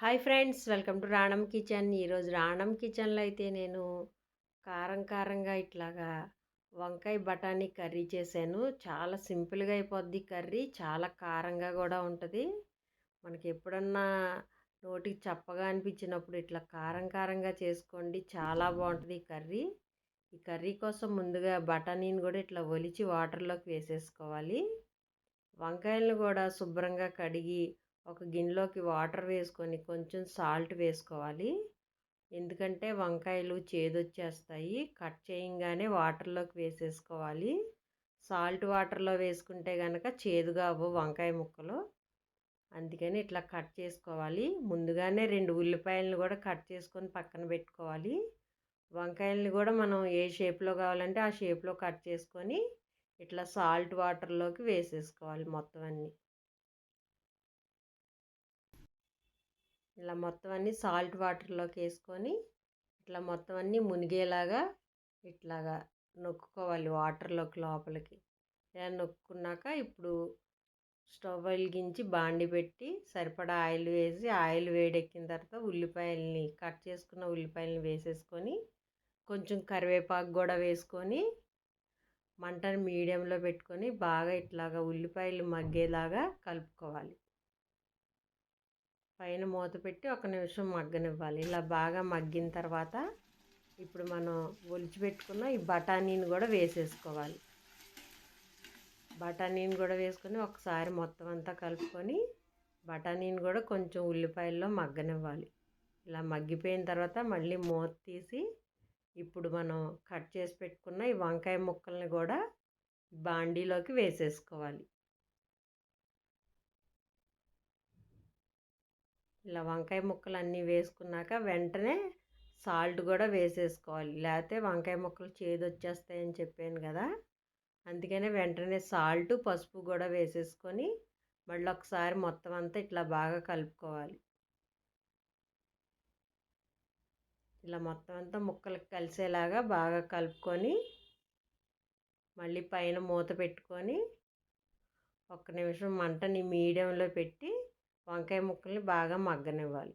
Hi friends welcome to Ranam kitchen. ఈరోజు రాణం కిచెన్లో అయితే నేను కారం కారంగా ఇట్లాగా వంకాయ బఠానీ కర్రీ చేశాను. చాలా సింపుల్గా అయిపోద్ది కర్రీ చాలా కారంగా కూడా ఉంటుంది. మనకి ఎప్పుడన్నా నోటికి చప్పగా అనిపించినప్పుడు ఇట్లా కారం కారంగా చేసుకోండి చాలా బాగుంటుంది ఈ కర్రీ. ఈ కర్రీ కోసం ముందుగా బఠానీని కూడా ఇట్లా ఒలిచి వాటర్లోకి వేసేసుకోవాలి. వంకాయలను కూడా శుభ్రంగా కడిగి ఒక గిన్నెలోకి వాటర్ వేసుకొని కొంచెం సాల్ట్ వేసుకోవాలి. ఎందుకంటే వంకాయలు చేదొచ్చేస్తాయి. కట్ చేయంగానే వాటర్లోకి వేసేసుకోవాలి. సాల్ట్ వాటర్లో వేసుకుంటే కనుక చేదుగా అవ్వవు వంకాయ ముక్కలు. అందుకని ఇట్లా కట్ చేసుకోవాలి. ముందుగానే రెండు ఉల్లిపాయలను కూడా కట్ చేసుకొని పక్కన పెట్టుకోవాలి. వంకాయలని కూడా మనం ఏ షేప్లో కావాలంటే ఆ షేప్లో కట్ చేసుకొని ఇట్లా సాల్ట్ వాటర్లోకి వేసేసుకోవాలి మొత్తం అన్నీ. ఇలా మొత్తం అన్నీ సాల్ట్ వాటర్లోకి వేసుకొని ఇట్లా మొత్తం అన్నీ మునిగేలాగా ఇట్లాగా నొక్కుకోవాలి వాటర్లోకి లోపలికి. ఇలా నొక్కున్నాక ఇప్పుడు స్టవ్ వెలిగించి బాండి పెట్టి సరిపడా ఆయిల్ వేసి ఆయిల్ వేడెక్కిన తర్వాత ఉల్లిపాయల్ని కట్ చేసుకున్న ఉల్లిపాయలని వేసేసుకొని కొంచెం కరివేపాకు కూడా వేసుకొని మంటను మీడియంలో పెట్టుకొని బాగా ఇట్లాగా ఉల్లిపాయలు మగ్గేలాగా కలుపుకోవాలి. పైన మూత పెట్టి ఒక నిమిషం మగ్గనివ్వాలి. ఇలా బాగా మగ్గిన తర్వాత ఇప్పుడు మనం ఒలిచిపెట్టుకున్న ఈ బఠానీని కూడా వేసేసుకోవాలి. బఠానీని కూడా వేసుకొని ఒకసారి మొత్తం అంతా కలుపుకొని బఠానీని కూడా కొంచెం ఉల్లిపాయల్లో మగ్గనివ్వాలి. ఇలా మగ్గిపోయిన తర్వాత మళ్ళీ మూత తీసి ఇప్పుడు మనం కట్ చేసి పెట్టుకున్న ఈ వంకాయ ముక్కల్ని కూడా బాండీలోకి వేసేసుకోవాలి. ఇలా వంకాయ ముక్కలు అన్నీ వేసుకున్నాక వెంటనే సాల్ట్ కూడా వేసేసుకోవాలి. లేకపోతే వంకాయ ముక్కలు చేదు వచ్చేస్తాయని చెప్పాను కదా! అందుకనే వెంటనే సాల్ట్ పసుపు కూడా వేసేసుకొని మళ్ళీ ఒకసారి మొత్తం అంతా ఇట్లా బాగా కలుపుకోవాలి. ఇలా మొత్తం అంతా ముక్కలకు కలిసేలాగా బాగా కలుపుకొని మళ్ళీ పైన మూత పెట్టుకొని ఒక్క నిమిషం మంటని మీడియంలో పెట్టి వంకాయ ముక్కల్ని బాగా మగ్గనివ్వాలి.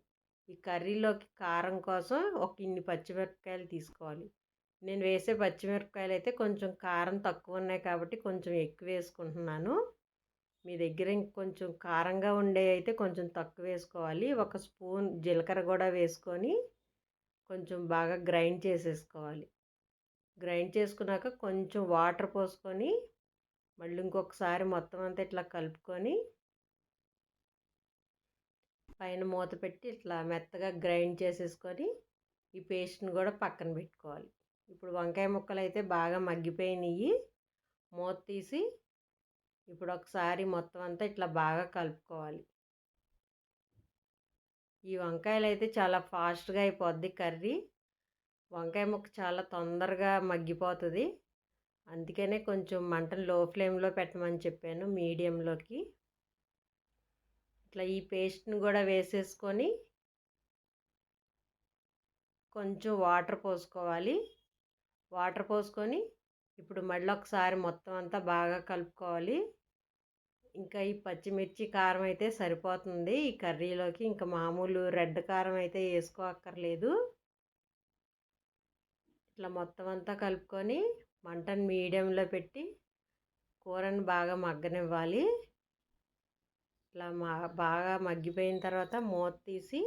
ఈ కర్రీలోకి కారం కోసం ఒక ఇన్ని పచ్చిమిరపకాయలు తీసుకోవాలి. నేను వేసే పచ్చిమిరపకాయలు అయితే కొంచెం కారం తక్కువ ఉన్నాయి కాబట్టి కొంచెం ఎక్కువ వేసుకుంటున్నాను. మీ దగ్గర ఇంకొంచెం కారంగా ఉండే అయితే కొంచెం తక్కువ వేసుకోవాలి. ఒక స్పూన్ జీలకర్ర కూడా వేసుకొని కొంచెం బాగా గ్రైండ్ చేసేసుకోవాలి. గ్రైండ్ చేసుకున్నాక కొంచెం వాటర్ పోసుకొని మళ్ళీ ఇంకొకసారి మొత్తం అంతా ఇట్లా కలుపుకొని పైన మూత పెట్టి ఇట్లా మెత్తగా గ్రైండ్ చేసేసుకొని ఈ పేస్ట్ని కూడా పక్కన పెట్టుకోవాలి. ఇప్పుడు వంకాయ ముక్కలు అయితే బాగా మగ్గిపోయినాయి మూత తీసి ఇప్పుడు ఒకసారి మొత్తం అంతా ఇట్లా బాగా కలుపుకోవాలి. ఈ వంకాయలు అయితే చాలా ఫాస్ట్గా అయిపోద్ది కర్రీ. వంకాయ ముక్క చాలా తొందరగా మగ్గిపోతుంది. అందుకనే కొంచెం మంటను లో ఫ్లేమ్లో పెట్టమని చెప్పాను మీడియంలోకి. ఇట్లా ఈ పేస్ట్ని కూడా వేసేసుకొని కొంచెం వాటర్ పోసుకోవాలి. వాటర్ పోసుకొని ఇప్పుడు మళ్ళీ ఒకసారి మొత్తం అంతా బాగా కలుపుకోవాలి. ఇంకా ఈ పచ్చిమిర్చి కారం అయితే సరిపోతుంది. ఈ కర్రీలోకి ఇంకా మామూలు రెడ్ కారం అయితే వేసుకోక్కర్లేదు. ఇట్లా మొత్తం అంతా కలుపుకొని మంటను మీడియంలో పెట్టి కూరని బాగా మగ్గనివ్వాలి. ఇట్లా మా బాగా మగ్గిపోయిన తర్వాత మూత తీసి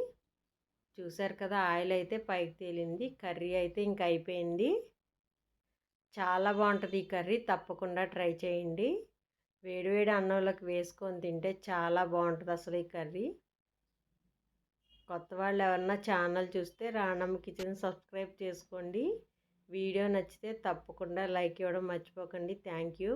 చూసారు కదా ఆయిల్ అయితే పైకి తేలింది కర్రీ అయితే ఇంక అయిపోయింది. చాలా బాగుంటుంది ఈ కర్రీ తప్పకుండా ట్రై చేయండి. వేడివేడి అన్నంలోకి వేసుకొని తింటే చాలా బాగుంటుంది అసలు ఈ కర్రీ. కొత్త వాళ్ళు ఎవరన్నా ఛానల్ చూస్తే రాణమ్మ కిచెన్ సబ్స్క్రైబ్ చేసుకోండి. వీడియో నచ్చితే తప్పకుండా లైక్ ఇవ్వడం మర్చిపోకండి. Thank you.